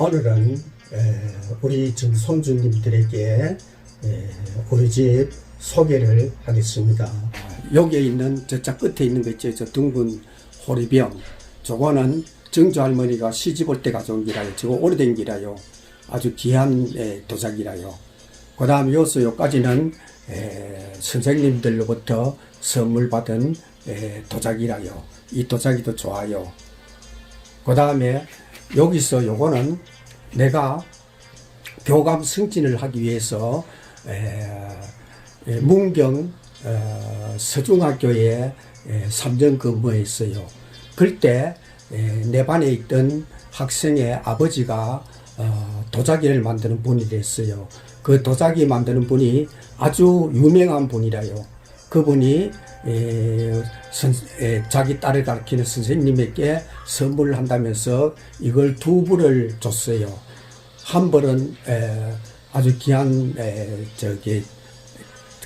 오늘은 에, 우리 증손주님들에게 에, 우리 집 소개를 하겠습니다. 여기에 있는 저쪽 끝에 있는 거 있죠. 저 둥근 호리병. 저거는 정조 할머니가 시집 올 때 가져온 기라요. 저거 오래된 기라요. 아주 귀한 에, 도자기라요. 그 다음 요소 요까지는 에, 선생님들로부터 선물 받은 에, 도자기라요. 이 도자기도 좋아요. 그 다음에 여기서 요거는 내가 교감 승진을 하기 위해서 에, 에, 문경 어, 서중학교에 에, 3년 근무했어요. 그때 에, 내 반에 있던 학생의 아버지가 어, 도자기를 만드는 분이 됐어요. 그 도자기 만드는 분이 아주 유명한 분이라요. 그분이 에, 선, 에, 자기 딸을 가르치는 선생님에게 선물을 한다면서 이걸 두 벌을 줬어요. 한 벌은 에, 아주 귀한 에, 저기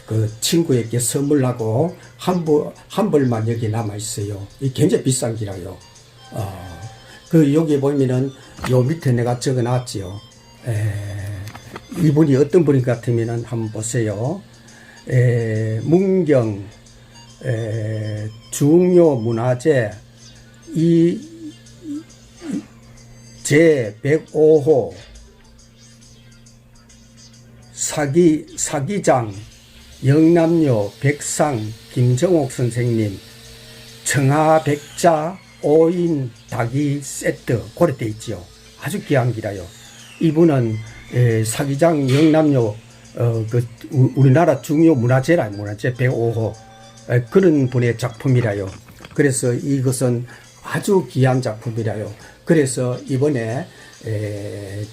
그 친구에게 선물하고 한, 벌, 한 벌만 여기 남아 있어요. 이 굉장히 비싼 기라요. 어, 그 여기 보면은 요 밑에 내가 적어 놨지요. 에, 이분이 어떤 분인 것 같으면은 한번 보세요. 에, 문경 에, 중요 문화재 이, 제 105호 사기, 사기장 영남요 백상 김정옥 선생님 청하 백자 5인 닭이 세트 고래 돼 있지요. 아주 귀한 기라요. 이분은 에, 사기장 영남요 어, 그 우- 우리나라 중요 문화재라 문화재 105호 에, 그런 분의 작품이라요. 그래서 이것은 아주 귀한 작품이라요. 그래서 이번에 에,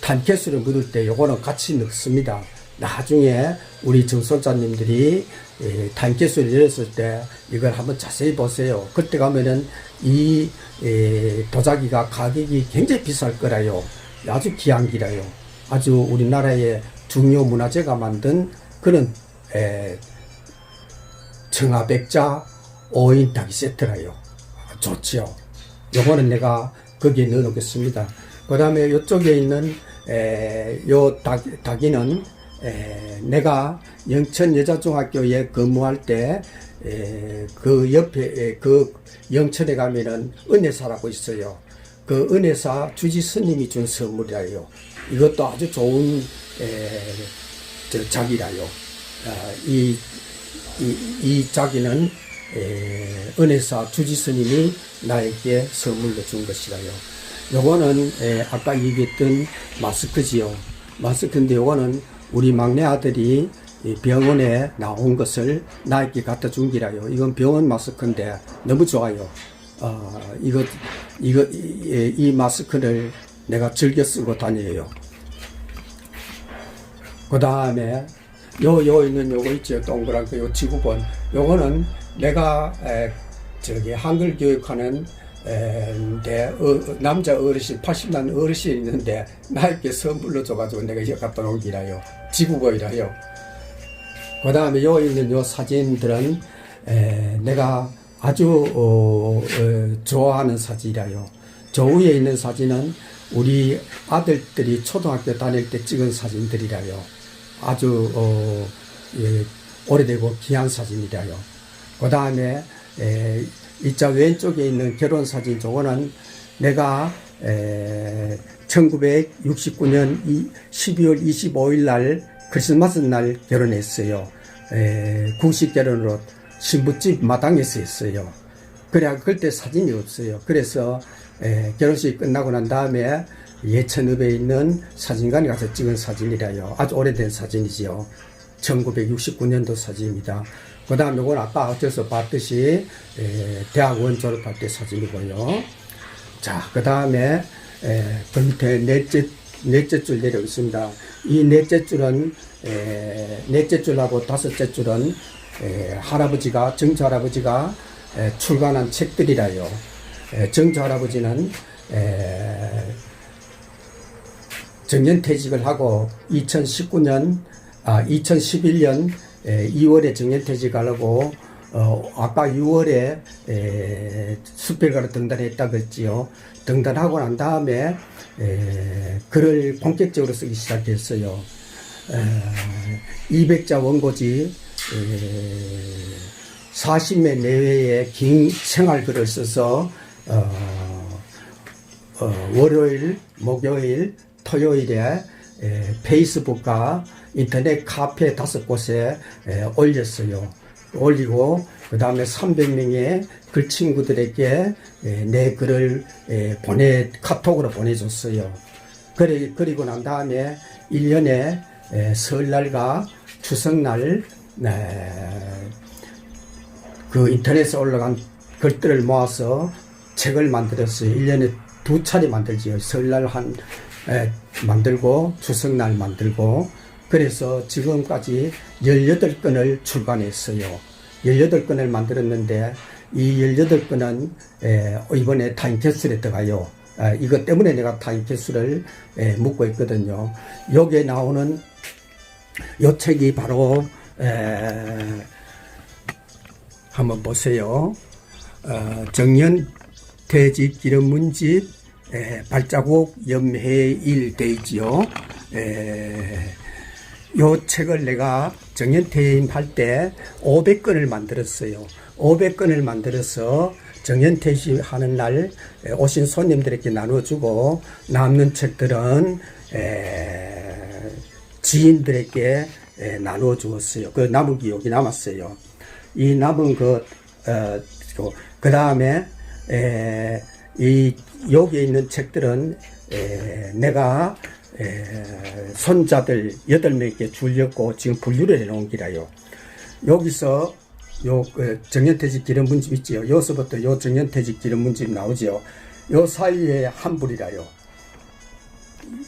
탄캐수를 묻을 때 요거는 같이 넣습니다. 나중에 우리 정손자님들이 에, 탄캐수를 열었을 때 이걸 한번 자세히 보세요. 그때 가면은 이 에, 도자기가 가격이 굉장히 비쌀 거라요. 아주 귀한 기라요. 아주 우리나라의 중요 문화재가 만든 그런 에, 청아백자 5인 닭이 세트라요. 좋지요. 요거는 내가 거기에 넣어 놓겠습니다. 그 다음에 요쪽에 있는 에, 요 닭, 닭이는 에, 내가 영천 여자중학교에 근무할 때, 에, 그 옆에, 에, 그 영천에 가면은 은혜사라고 있어요. 그 은혜사 주지 스님이 준 선물이라요. 이것도 아주 좋은, 에, 저, 작이라요. 아, 이, 이, 이 자기는 에, 은혜사 주지 스님이 나에게 선물로 준 것이라요. 요거는 에, 아까 얘기했던 마스크지요. 마스크인데 요거는 우리 막내 아들이 이 병원에 나온 것을 나에게 갖다 준 기라요. 이건 병원 마스크인데 너무 좋아요. 어, 이거, 이거, 이, 이 마스크를 내가 즐겨 쓰고 다녀요. 그 다음에 요, 요 있는 요거 있죠. 동그란 그 요 지구본. 요거는 내가, 에, 저기, 한글 교육하는, 에, 내, 어, 남자 어르신, 80난 어르신이 있는데, 나에게 선물로 줘가지고 내가 이거 갖다 놓은 기라요. 지구본이라요. 그 다음에 요 있는 요 사진들은, 에, 내가 아주, 어, 어, 좋아하는 사진이라요. 저 위에 있는 사진은 우리 아들들이 초등학교 다닐 때 찍은 사진들이라요. 아주 어, 예, 오래되고 귀한 사진이라요. 그 다음에 이자 왼쪽에 있는 결혼 사진 저거는 내가 에, 1969년 이 12월 25일 날 크리스마스 날 결혼했어요. 에, 구식 결혼으로 신부집 마당에서 했어요. 그래 그때 사진이 없어요. 그래서 에, 결혼식 끝나고 난 다음에 예천읍에 있는 사진관에 가서 찍은 사진이라요. 아주 오래된 사진이지요. 1969년도 사진입니다. 그 다음에 이건 아까 어째서 봤듯이 에, 대학원 졸업할 때 사진이고요. 자, 그 다음에 그 밑에 넷째 넷째 줄 내려 있습니다. 이 넷째 줄은 에, 넷째 줄하고 다섯째 줄은 에, 할아버지가 정조 할아버지가 에, 출간한 책들이라요. 에, 정조 할아버지는 에, 정년퇴직을 하고 2019년 아 2011년 2월에 정년퇴직하려고 어, 아까 6월에 에, 수필가로 등단했다 그랬지요. 등단하고 난 다음에 에, 글을 본격적으로 쓰기 시작했어요. 에, 200자 원고지 에, 40매 내외의 긴 생활글을 써서 어, 어, 월요일, 목요일, 토요일에 에, 페이스북과 인터넷 카페 다섯 곳에 에, 올렸어요. 올리고 그 다음에 300명의 글 친구들에게 에, 내 글을 에, 보내 카톡으로 보내줬어요. 그리, 그리고 난 다음에 1년에 에, 설날과 추석날 에, 그 인터넷에 올라간 글들을 모아서 책을 만들었어요. 1년에 두 차례 만들지요. 설날 한 에, 만들고 추석날 만들고 그래서 지금까지 18건을 출간했어요. 18건을 만들었는데 이 18건은 에, 이번에 타임캡슐에 들어가요. 아, 이것 때문에 내가 타임캡슐을 에, 묻고 있거든요. 여기에 나오는 요 책이 바로 에, 한번 보세요. 어, 정년 퇴직 기름 문집 에, 발자국 염해일 돼 있지요. 에, 요 책을 내가 정년 퇴임할 때 500건을 만들었어요. 500건을 만들어서 정년 퇴직하는 날 에, 오신 손님들에게 나눠주고 남는 책들은 에, 지인들에게 에, 나눠주었어요. 그 남은 기억이 남았어요. 이 남은 그, 어, 그 다음에, 에, 이, 여기에 있는 책들은, 에, 내가, 에, 손자들 여덟 명에게 줄였고 지금 분류를 해놓은 기라요. 여기서 요, 그 정년퇴직 기름 문집 있지요. 여기서부터 요 정년퇴직 기름 문집 나오지요. 요 사이에 한 불이라요.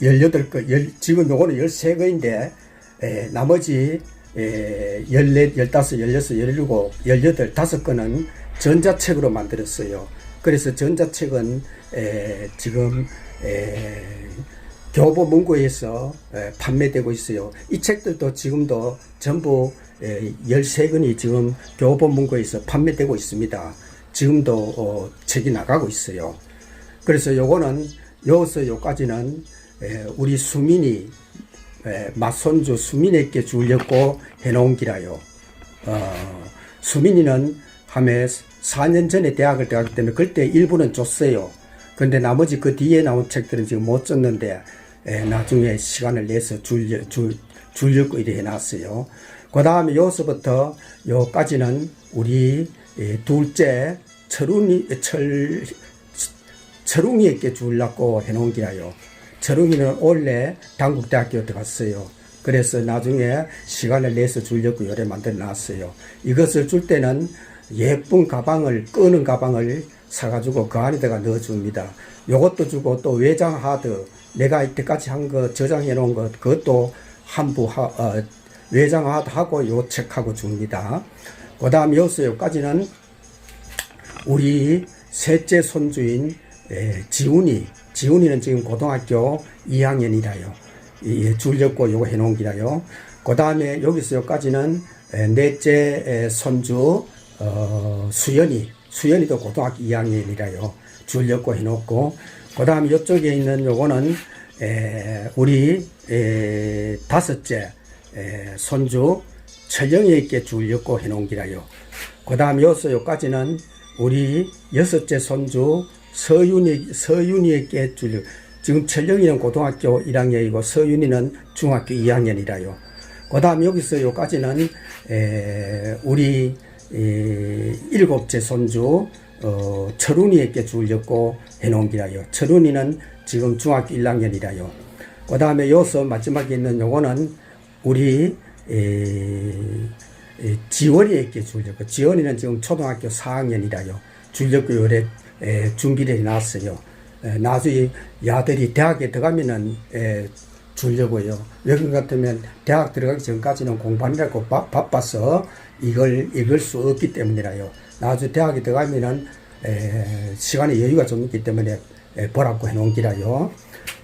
18거, 열, 지금 요거는 13거인데, 에, 나머지, 에, 14, 15, 16, 17, 18, 5건은 전자책으로 만들었어요. 그래서 전자책은, 에, 지금, 에, 교보 문고에서 에, 판매되고 있어요. 이 책들도 지금도 전부 에, 13건이 지금 교보 문고에서 판매되고 있습니다. 지금도 어, 책이 나가고 있어요. 그래서 요거는 여기서 요까지는 에, 우리 수민이 에, 맞손주 수민에게 주려고 해놓은 기라요. 어, 수민이는 함에 4년 전에 대학을 들어갔기 때문에 그때 일부는 줬어요. 근데 나머지 그 뒤에 나온 책들은 지금 못 줬는데 에, 나중에 시간을 내서 줄려, 줄, 줄려고 이래 해놨어요. 그 다음에 여기서부터 요까지는 우리 에, 둘째 철운이, 철, 철웅이에게 주려고 해놓은 기라요. 철웅이는 원래 당국대학교 들어갔어요. 그래서 나중에 시간을 내서 주려고 요래 만들어 놨어요. 이것을 줄 때는 예쁜 가방을, 끄는 가방을 사가지고 그 안에다가 넣어줍니다. 요것도 주고 또 외장 하드, 내가 이때까지 한 거 저장해 놓은 것, 그것도 한부 하, 어, 외장 하드 하고 요 책하고 줍니다. 그 다음 여기서 여기까지는 우리 셋째 손주인 에, 지훈이 지훈이는 지금 고등학교 2학년이라요. 이 줄렸고 요거 해놓은 기라요. 그 다음에 여기서 여기까지는 에, 넷째 에, 손주 어, 수연이 수연이도 고등학교 2학년이라요. 줄렸고 해놓고 그 다음 이쪽에 있는 요거는 에, 우리 에, 다섯째 에, 손주 철영이에게 줄렸고 해놓은 기라요. 그 다음 여기서 여기까지는 우리 여섯째 손주 서윤이, 서윤이에게 줄려, 지금 철영이는 고등학교 1학년이고 서윤이는 중학교 2학년이라요. 그 다음 여기서 여기까지는, 에, 우리, 에, 일곱째 손주, 어, 철훈이에게 줄렸고 해놓은 기라요. 철훈이는 지금 중학교 1학년이라요. 그 다음에 여기서 마지막에 있는 요거는 우리, 에, 에, 지원이에게 줄렸고, 지원이는 지금 초등학교 4학년이라요. 줄렸고 요래 에, 준비를 해놨어요. 에, 나중에 야들이 대학에 들어가면은 에, 주려고요. 여기 같으면 대학 들어가기 전까지는 공부하느라고 바, 바빠서 이걸 읽을 수 없기 때문이라요. 나중에 대학에 들어가면은 에, 시간에 여유가 좀 있기 때문에 에, 보라고 해놓은 기라요.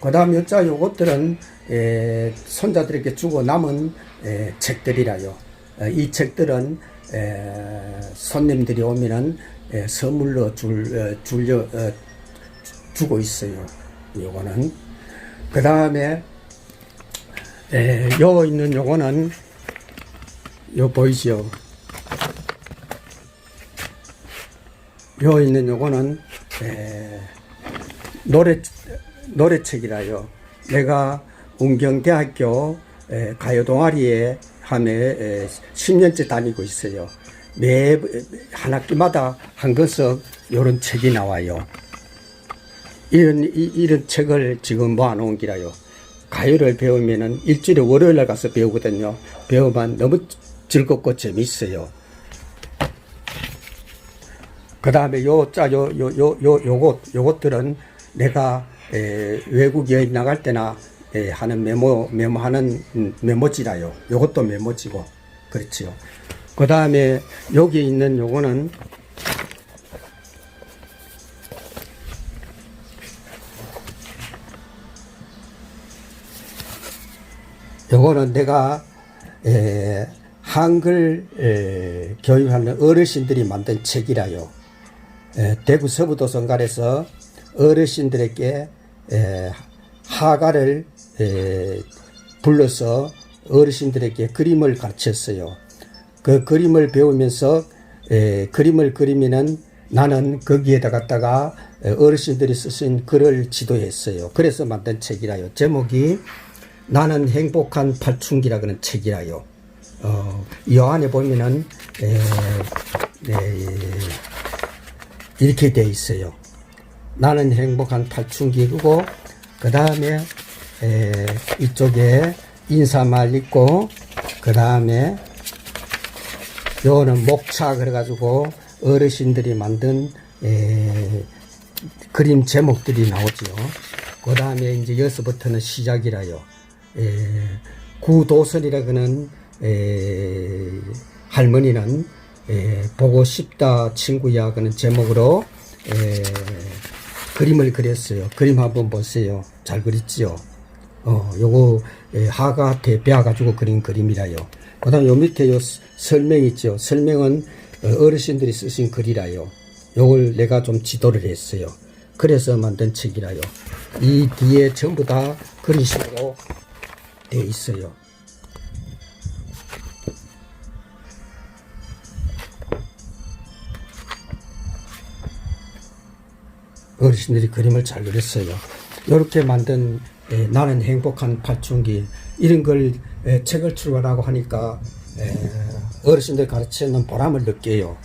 그 다음 여자 요것들은 에, 손자들에게 주고 남은 에, 책들이라요. 어, 이 책들은 에, 손님들이 오면은 에, 선물로 줄 어, 줄려 어, 주고 있어요. 요거는 그 다음에 요 있는 요거는 요 보이죠? 요 있는 요거는 에, 노래 노래책이라요. 내가 운경대학교 에, 가요 동아리에 함에 에, 10년째 다니고 있어요. 매 한 학기마다 한 권씩 요런 책이 나와요. 이런 이, 이런 책을 지금 모아놓은 기라요. 가요를 배우면은 일주일에 월요일 날 가서 배우거든요. 배우면 너무 즐겁고 재밌어요. 그 다음에 요, 짜, 요, 요, 요, 요, 요것, 요것들은 내가, 에, 외국 여행 나갈 때나, 에, 하는 메모, 메모하는 음, 메모지라요. 요것도 메모지고. 그렇지요. 그 다음에 여기 있는 요거는, 요거는 내가 에, 한글 에, 교육하는 어르신들이 만든 책이라요. 에, 대구 서부도선관에서 어르신들에게 에, 하가를 에, 불러서 어르신들에게 그림을 가르쳤어요. 그 그림을 배우면서 에, 그림을 그리면은 나는 거기에다 갖다가 에, 어르신들이 쓰신 글을 지도했어요. 그래서 만든 책이라요. 제목이 나는 행복한 팔춘기라 그런 책이라요. 어, 이 안에 보면은 에, 에, 이렇게 돼 있어요. 나는 행복한 팔춘기고 그 다음에 이쪽에 인사말 있고 그 다음에 요거는 목차 그래가지고 어르신들이 만든 에, 그림 제목들이 나오지요. 그 다음에 이제 여기서부터는 시작이라요. 에, 구도선이라 그는 에, 할머니는 에, 보고 싶다 친구야 그는 제목으로 에, 그림을 그렸어요. 그림 한번 보세요. 잘 그렸지요. 어, 요거 에, 하가한테 배워가지고 그린 그림이라요. 그 다음 요 밑에 요 스- 설명 있죠. 설명은 어, 어르신들이 쓰신 글이라요. 요걸 내가 좀 지도를 했어요. 그래서 만든 책이라요. 이 뒤에 전부 다 그리식으로 돼 있어요. 어르신들이 그림을 잘 그렸어요. 이렇게 만든 에, 나는 행복한 팔춘기 이런 걸 에, 책을 출간하고 하니까 에, 어르신들 가르치는 보람을 느껴요.